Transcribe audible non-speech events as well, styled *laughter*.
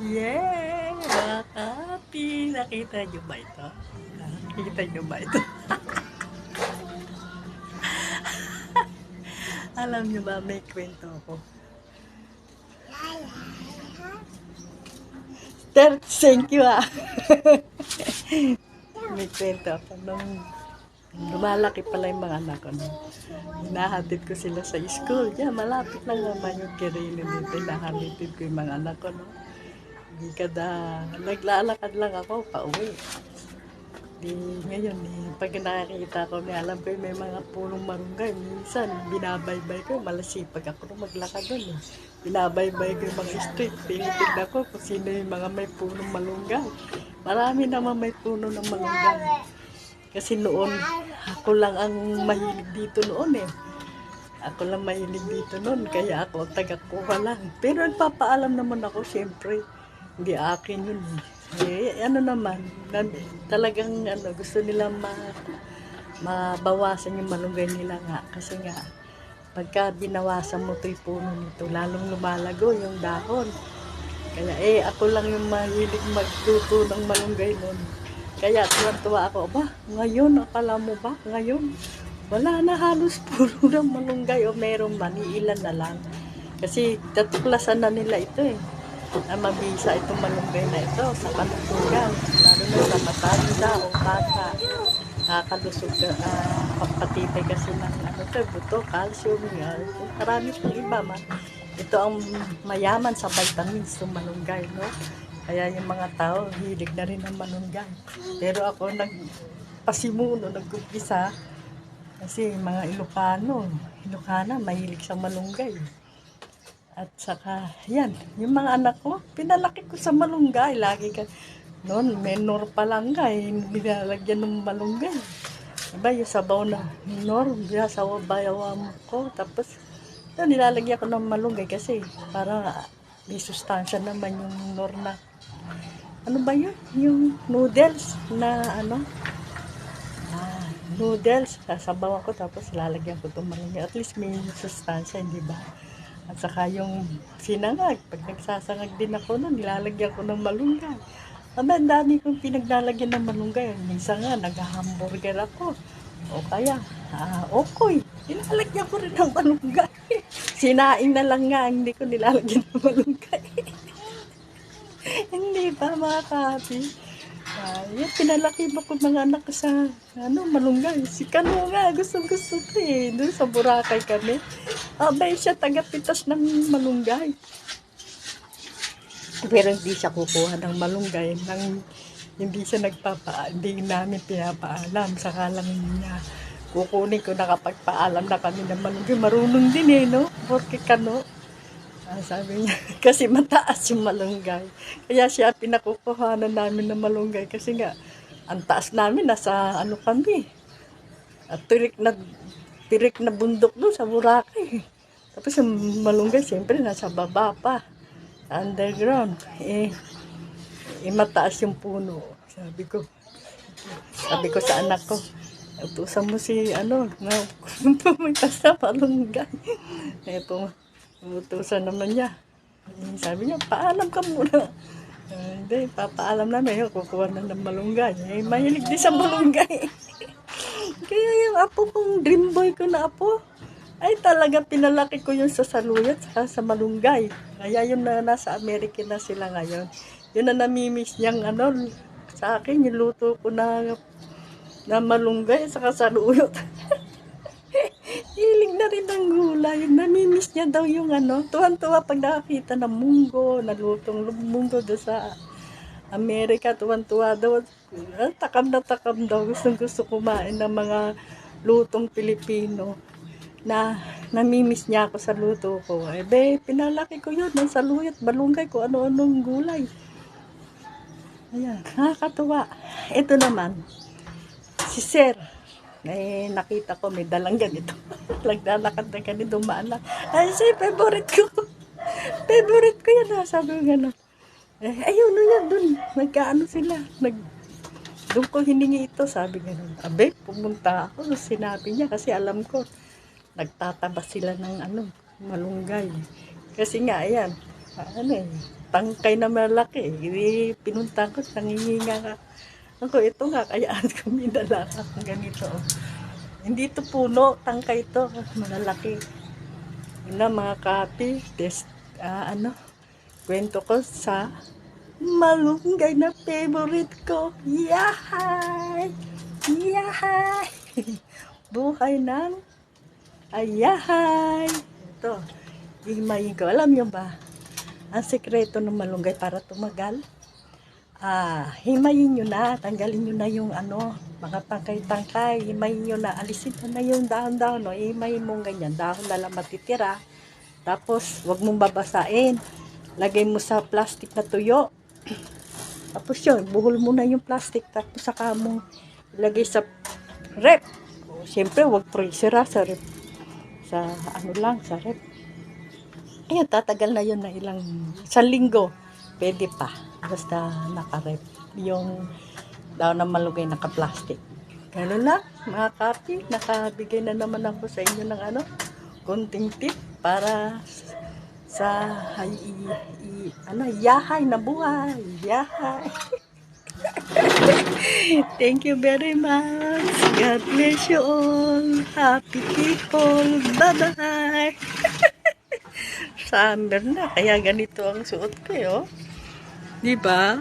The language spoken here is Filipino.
Yeah! Kapi! Nakita niyo ba ito? Nakita niyo ba ito? *laughs* Alam niyo ba, may kwento ako. Ter, thank you ah. *laughs* may kwento ako. Nung lumalaki pala yung mga anak ko. Hinahatid ko sila sa school. Diyan, malapit lang naman yung kirino dito. Hinahatid ko yung mga anak ko. No? Hindi kada, naglalakad lang ako pa uwi. Di, ngayon, eh, pag nakakita ko, may alam ko may mga pulong marunggay. Minsan, binabaybay ko, malasipag ako nung maglakad doon. Eh. Binabaybay ko yung mga street. Tinitignan ko kung sino yung mga may punong malunggay. Marami naman may puno ng malunggay. Kasi noon, ako lang ang mahilig dito noon eh. Ako lang mahilig dito noon, kaya ako taga-kuha lang. Pero nagpapaalam naman ako, siyempre, hindi akin yun eh. Ano naman, talagang ano, gusto nila ma, mabawasan yung malunggay nila nga. Kasi nga, pagka binawasan mo ito'y puno nito, lalong lumalago yung dahon. Kaya eh, ako lang yung mahilig magluto ng malunggay noon. Kaya tuwan-tuwa ako, ba, ngayon, akala mo ba, ngayon, wala na halos *laughs* puro ng malunggay o meron man, ilan na lang. Kasi tatuklasan na nila ito eh. Na mabisa itong malunggay na ito sa kalusugan, lalo na sa matanda o bata. Nakakalusog, uh, pampatibay kasi ng ano to, buto, calcium, yan. Marami pang iba man. Ito ang mayaman sa vitamins ng malunggay, no? Kaya yung mga tao, hilig na rin ng malunggay. Pero ako nagpasimuno, nagkumpisa, kasi mga Ilocano, Ilocana, mahilig sa malunggay. At saka, yan, yung mga anak ko, pinalaki ko sa malunggay. Lagi ka, noon, menor pa lang ka, eh, binalagyan ng malunggay. Diba, yung sabaw na minor, sa bayawam ko. Tapos, yun, nilalagyan ko ng malunggay kasi para may sustansya naman yung minor na ano ba yun? Yung noodles na ano? Ah, noodles. Sasabawan ko tapos lalagyan ko itong malunggay. At least may sustansya, hindi ba? At saka yung sinangag. Pag nagsasangag din ako nun, nilalagyan ko ng malunggay. Aba, ang dami kong pinaglalagyan ng malunggay. Minsan nga, nag-hamburger ako. O kaya, ah, okoy. Nilalagyan ko rin ng malunggay. *laughs* Sinaing na lang nga, hindi ko nilalagyan ng malunggay. *laughs* Hindi ba mga kapi? Yan, pinalaki mo ko mga anak sa ano, malunggay. Si Kano nga, gusto gusto ko eh. Doon sa Boracay kami. Abay siya tagapitas ng malunggay. Pero hindi siya kukuha ng malunggay nang hindi siya nagpapa, hindi namin pinapaalam. Saka lang niya kukunin ko nakapagpaalam na kami ng malunggay. Marunong din eh, no? Porque kano. Ah, sabi niya, *laughs* kasi mataas yung malunggay. Kaya siya pinakukuhanan namin ng malunggay kasi nga, ang taas namin, nasa ano kami. At tirik na, tirik na bundok doon sa Boracay. Tapos yung malunggay, siyempre, nasa baba pa. Underground. Eh, eh, mataas yung puno. Sabi ko, sabi ko sa anak ko, utusan mo si, ano, na *laughs* pumunta sa malunggay. Eto, Utusan naman niya. Sabi niya, paalam ka muna. Eh, Hindi, papaalam namin. Yung kukuha na ng malunggay. Eh, mahilig din sa malunggay. *laughs* Kaya yung apo kong dream boy ko na apo, ay talaga pinalaki ko yun sa saluyot sa, sa malunggay. Kaya yun na nasa Amerika na sila ngayon. Yun na namimiss niyang ano, sa akin, yung luto ko na na malunggay sa saluyot. *laughs* Na rin ng gulay. Namimiss niya daw yung ano. Tuwan-tuwa pag nakakita ng munggo, nalutong munggo doon sa Amerika. Tuwan-tuwa daw. Ah, Takam na takam daw. Gustong gusto kumain ng mga lutong Pilipino na namimiss niya ako sa luto ko. Eh, be, pinalaki ko yun. Ng saluyot, balunggay ko, ano-anong gulay. Ayan, nakakatuwa. Ito naman, si Sir, eh, nakita ko may dalang ganito. *laughs* Naglalakad na ganito, dumaan lang. Ay, si favorite ko. *laughs* favorite ko yan, ha? sabi ko gano'n. Eh, ayun, no yan, dun. Nagkaano sila. Nag, doon ko hiningi ito, sabi gano'n. Abe, pumunta ako. Sinabi niya, kasi alam ko, nagtataba sila ng ano, malunggay. Kasi nga, ayan, ano eh, tangkay na malaki. Hindi pinunta ko, nangihinga ka. Ako, ito nga, kaya *laughs* kami dala ng ganito. oh. Hindi ito puno, tangkay ito, malalaki. Yun mga kapi, test, ah, ano, kwento ko sa malunggay na favorite ko. Yahay! Yahay! *laughs* Buhay ng ayahay! Ito, himayin ko. Alam nyo ba, ang sekreto ng malunggay para tumagal, ah, himayin nyo na, tanggalin nyo na yung ano, mga tangkay-tangkay, himayin nyo na, alisin mo na yung dahon-dahon, no? himayin mo ganyan, dahon na lang matitira, tapos, wag mong babasain, lagay mo sa plastic na tuyo, *clears throat* tapos yun, buhol mo na yung plastic, tapos saka mong ilagay sa rep. Siyempre, wag freezer ha, sa rep. Sa ano lang, sa rep. Ayun, tatagal na yun na ilang, isang linggo. Pwede pa. Basta naka-rep. Yung daw na malugay naka-plastic. Ganun lang, mga kapi. Nakabigay na naman ako sa inyo ng ano, konting tip para sa ay, i, ano, yahay na buhay. Yahay. *laughs* Thank you very much. God bless you all. Happy people. Bye-bye. *laughs* Summer na, kaya ganito ang suot ko, eh, oh. Di ba?